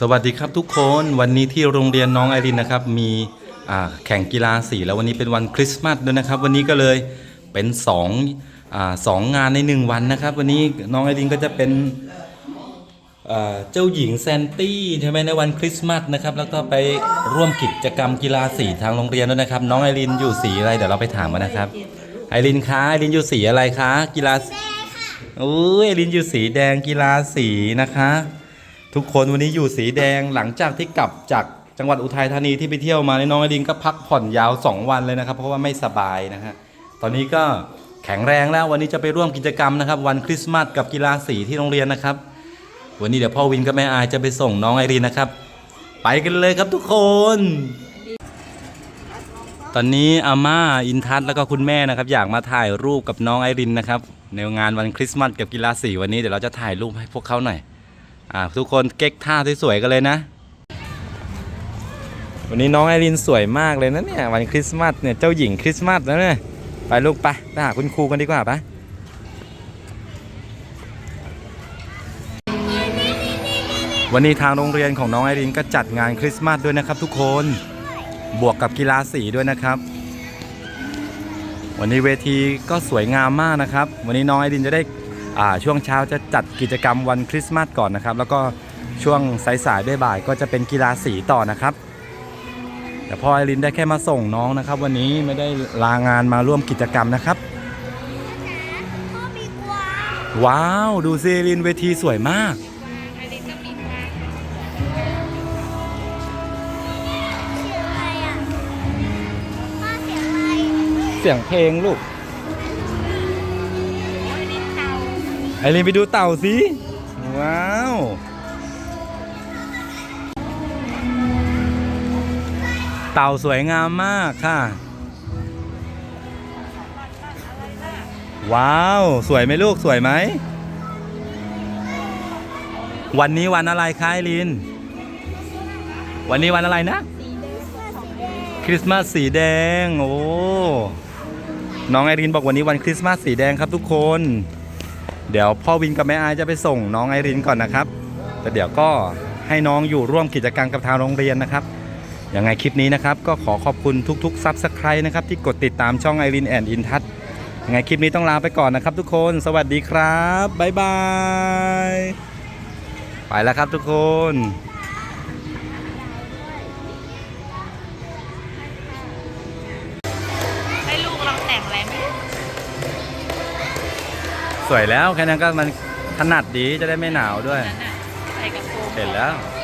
สวัสดีครับทุกคนวันนี้ที่โรงเรียนน้องไอรินนะครับ มีอ่าแข่งกีฬาสีแล้ววันนี้เป็นวันคริสต์มาสด้วยนะครับ วันนี้ก็เลยเป็นสองอาสองงานในหนึ่งวันนะครับ วันนี้น้องไอรินก็จะเป็นอ่าเจ้าหญิงแซนตี้ใช่ไหมในวันคริสต์มาสนะครับแล้วก็ไปร่วมกิจกรรมกีฬาสีทางโรงเรียนด้วยนะครับ น้องไอรินอยู่สีอะไรเดี๋ยวเราไปถามกันนะครับไอรินคะไอรินอยู่สีอะไรคะกีฬาโอ้ยไอรินอยู่สีแดงกีฬาสีนะคะ ทุกคนวันนี้อยู่สีแดงหลังจากที่กลับจากจังหวัดอุทัยธานีที่ไปเที่ยวมาในน้องไอดินก็พักผ่อนยาว 2 วันเลยนะครับ เพราะว่าไม่สบายนะฮะตอนนี้ก็แข็งแรงแล้ววันนี้จะไปร่วมกิจกรรมนะครับ วันคริสต์มาสกับกีฬาสีที่โรงเรียนนะครับ วันนี้เดี๋ยวพ่อวินกับแม่อายจะไปส่งน้องไอรินนะครับ ไปกันเลยครับทุกคน ตอนนี้อาม่าอินทัศน์แล้วก็คุณแม่นะครับ อยากมาถ่ายรูปกับน้องไอรินนะครับในงานวันคริสต์มาสกับกีฬาสีวันนี้เดี๋ยวเราจะถ่ายรูปให้พวกเขาหน่อย อ่าทุกคนเก๊กท่าสวยๆกันเลยนะ วันนี้น้องไอรินสวยมากเลยนะเนี่ยวันคริสต์มาสเนี่ยเจ้าหญิงคริสต์มาสแล้วเนี่ยไปลูกไปไปหาคุณครูกันดีกว่าปะวันนี้ทางโรงเรียนของน้องไอรินก็จัดงานคริสต์มาสด้วยนะครับ ทุกคนบวกกับกีฬาสีด้วยนะครับ วันนี้เวทีก็สวยงามมากนะครับ วันนี้น้องไอรินจะได้ ช่วงเช้าจะจัดกิจกรรมวันคริสต์มาสก่อนนะครับ แล้วก็ช่วงสายๆบ่ายๆก็จะเป็นกีฬาสีต่อนะครับ แต่พ่อไอรินได้แค่มาส่งน้องนะครับ วันนี้ไม่ได้ลางานมาร่วมกิจกรรมนะครับพ่อมีกวางว้าว ดูซิไอรินเวทีสวยมากไอรินก็มีกวางเสียงอะไรอะพ่อเสียงอะไรเสียงเพลงลูก ไอรินไปดูเต่าสิ ว้าว เต่าสวยงามมากค่ะ ว้าว สวยไหมลูกสวยไหม วันนี้วันอะไรคะไอริน วันนี้วันอะไรนะ คริสต์มาสสีแดง โอ้ น้องไอรินบอกวันนี้วันคริสต์มาสสีแดงครับทุกคน เดี๋ยวพ่อวินกับแม่อายจะไปส่งน้องไอรินก่อนนะครับแต่เดี๋ยวก็ให้น้องอยู่ร่วมกิจกรรมกับทางโรงเรียนนะครับยังไงคลิปนี้นะครับก็ขอขอบคุณทุกๆซับสไครต์นะครับที่กดติดตามช่องไอรินแอนด์อินทัศยังไงคลิปนี้ต้องลาไปก่อนนะครับทุกคนสวัสดีครับบ๊ายบายไปแล้วครับทุกคนให้ลูกเราแต่งอะไรไหม สวยแล้วแค่นั้นก็มันถนัดดีจะได้ไม่หนาวด้วยนั่นน่ะใส่กระโปรงเห็นแล้วเ